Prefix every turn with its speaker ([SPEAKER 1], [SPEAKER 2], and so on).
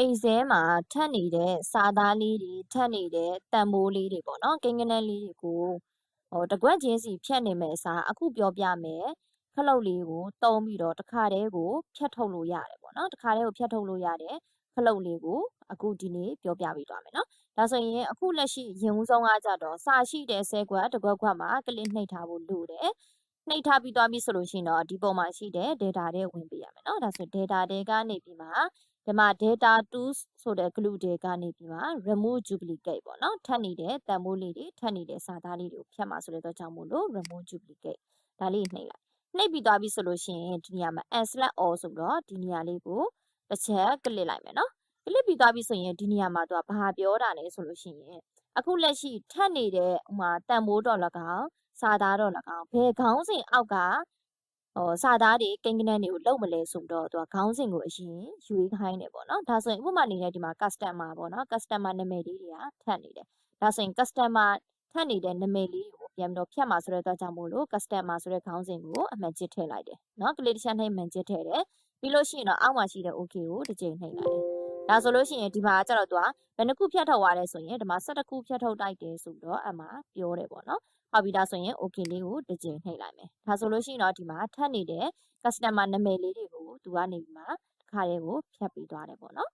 [SPEAKER 1] အိမ်စဲမှာထပ်နေတဲ့စာသားလေးတွေထပ်နေတဲ့တန်မိုးလေးတွေပေါ့နော်ကိန်းကနန်းလေးတွေကိုဟိုတကွက်ချင်းစီဖြတ်နေမယ်အစားအခုပြောပြမယ်ခလုတ်လေးကိုတုံးပြီးတော့တစ်ခါတည်းကိုဖြတ်ထုတ်လို့ရတယ်ပေါ့နော်တစ်ခါတည်းကိုဖြတ်ထုတ်လို့ရတယ်ခလုတ်လေးကိုအခုဒီနေ့ပြောပြပေးသွားမယ်နော်ဒါဆိုရင်အခုလက်ရှိရင်ဦးဆုံးကကြတော့စာရှိတဲ့ဆဲကွက်တစ်ကွက်ကွက်မှာကလစ်နှိပ်ထားဖို့လိုတယ် နှိပ်ထားပြီးသွားပြီဆိုလို့ရှိရင်တော့ဒီပုံမှာရှိတဲ့ data တွေဝင်ပေးရမယ်เนาะဒါဆို data တွေကနေပြီးမှဒီမှာ data tools ဆိုတဲ့ glue တွေကနေပြီးမှ remove duplicate ပေါ့เนาะထပ်နေတဲ့တန်ဖိုးလေးတွေထပ်နေတဲ့စာသားလေးတွေကိုဖြတ်မှာဆိုတဲ့အတွက်ကြောင့်မို့လို့ remove duplicate ဒါလေးနှိပ်လိုက်နှိပ်ပြီးသွားပြီဆိုလို့ရှိရင်ဒီနေရာမှာ and select all ဆိုတော့ဒီနေရာလေးကိုတစ်ချက်ကလစ်လိုက်မယ်เนาะကလစ်ပြီးသွားပြီဆိုရင်ဒီနေရာမှာသူကဘာပြောတာလဲဆိုလို့ရှိရင် အခုလက်ရှိထပ်နေတဲ့ဟိုမှာတန်ဖိုးတော့၎င်းစာသားတော့၎င်းဘယ်ခေါင်းစဉ်အောက်ကဟိုစာသားတွေကိန်းကနန်းတွေကိုလုံမလဲဆိုတော့သူကခေါင်းစဉ်ကိုအရင်ယူရေးခိုင်းတယ်ပေါ့နော်ဒါဆိုရင်ဥပမာအနေနဲ့ဒီမှာ customer ပေါ့နော် customer နာမည်လေးတွေကထပ်နေတယ်ဒါဆိုရင် customer ထပ်နေတဲ့နာမည်လေးကိုပြန်ပြီးတော့ဖြတ်မှာဆိုတဲ့အတွက်ကြောင့်မို့လို့ customer ဆိုတဲ့ခေါင်းစဉ်ကိုအမှန်ချစ်ထည့်လိုက်တယ်နော်ကလေးတစ်ချက်နှိပ်မှန်ချစ်ထည့်တယ်ပြီးလို့ရှိရင်တော့အောက်မှာရှိတဲ့ okay ကိုတစ်ချိန်နှိပ်လိုက်တယ် ဒါဆိုလို့ရှိရင်ဒီမှာကျတော့သူကဘယ်နှခုဖြတ်ထုတ်သွားလဲဆိုရင်ဒီမှာ17ခုဖြတ်ထုတ်လိုက်တယ်ဆိုတော့အမှပြောတယ်ပေါ့နော်ဟုတ်ပြီဒါဆိုရင် okay လေးကိုတစ်ချိန်နှိပ်လိုက်မယ်ဒါဆိုလို့ရှိရင်တော့ဒီမှာထပ်နေတဲ့ customer နာမည်လေးတွေကိုသူကနေပြီးမှတစ်ခါတည်းကိုဖြတ်ပြီးသွားတယ်ပေါ့နော်